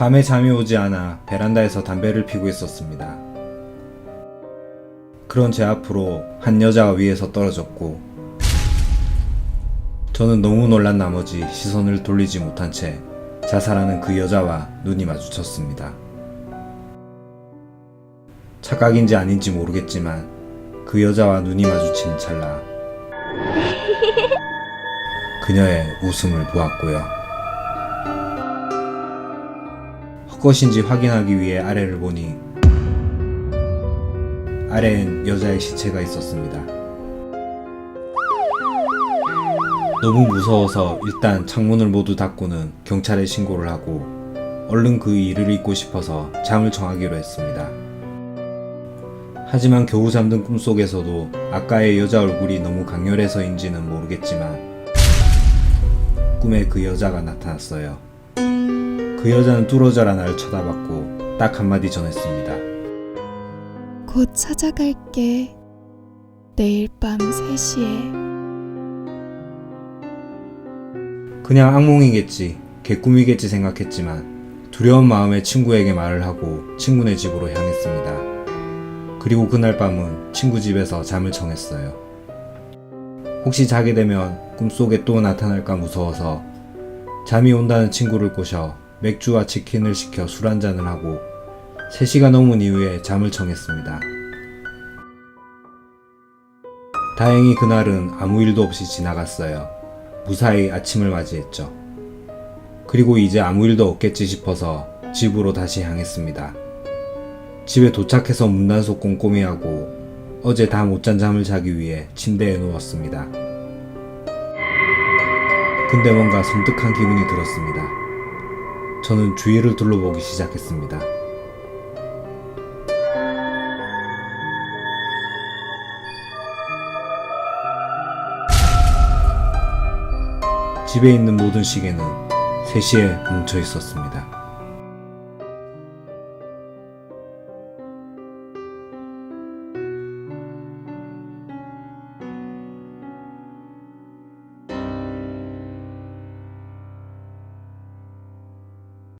밤에 잠이 오지 않아 베란다에서 담배를 피고 있었습니다. 그런 제 앞으로 한 여자가 위에서 떨어졌고 저는 너무 놀란 나머지 시선을 돌리지 못한 채 자살하는 그 여자와 눈이 마주쳤습니다. 착각인지 아닌지 모르겠지만 그 여자와 눈이 마주친 찰나 그녀의 웃음을 보았고요. 헛것인지 확인하기 위해 아래를 보니 아래엔 여자의 시체가 있었습니다. 너무 무서워서 일단 창문을 모두 닫고는 경찰에 신고를 하고 얼른 그 일을 잊고 싶어서 잠을 청하기로 했습니다. 하지만 겨우 잠든 꿈속에서도 아까의 여자 얼굴이 너무 강렬해서인지는 모르겠지만 꿈에 그 여자가 나타났어요. 그 여자는 뚫어져라 나를 쳐다봤고 딱 한마디 전했습니다. 곧 찾아갈게. 내일 밤 3시에. 그냥 악몽이겠지, 개꿈이겠지 생각했지만 두려운 마음에 친구에게 말을 하고 친구네 집으로 향했습니다. 그리고 그날 밤은 친구 집에서 잠을 청했어요. 혹시 자게 되면 꿈속에 또 나타날까 무서워서 잠이 온다는 친구를 꼬셔 맥주와 치킨을 시켜 술 한잔을 하고 3시가 넘은 이후에 잠을 청했습니다. 다행히 그날은 아무 일도 없이 지나갔어요. 무사히 아침을 맞이했죠. 그리고 이제 아무 일도 없겠지 싶어서 집으로 다시 향했습니다. 집에 도착해서 문단속 꼼꼼히 하고 어제 다 못 잔 잠을 자기 위해 침대에 누웠습니다. 근데 뭔가 섬뜩한 기분이 들었습니다. 저는 주위를 둘러보기 시작했습니다. 집에 있는 모든 시계는 3시에 멈춰 있었습니다.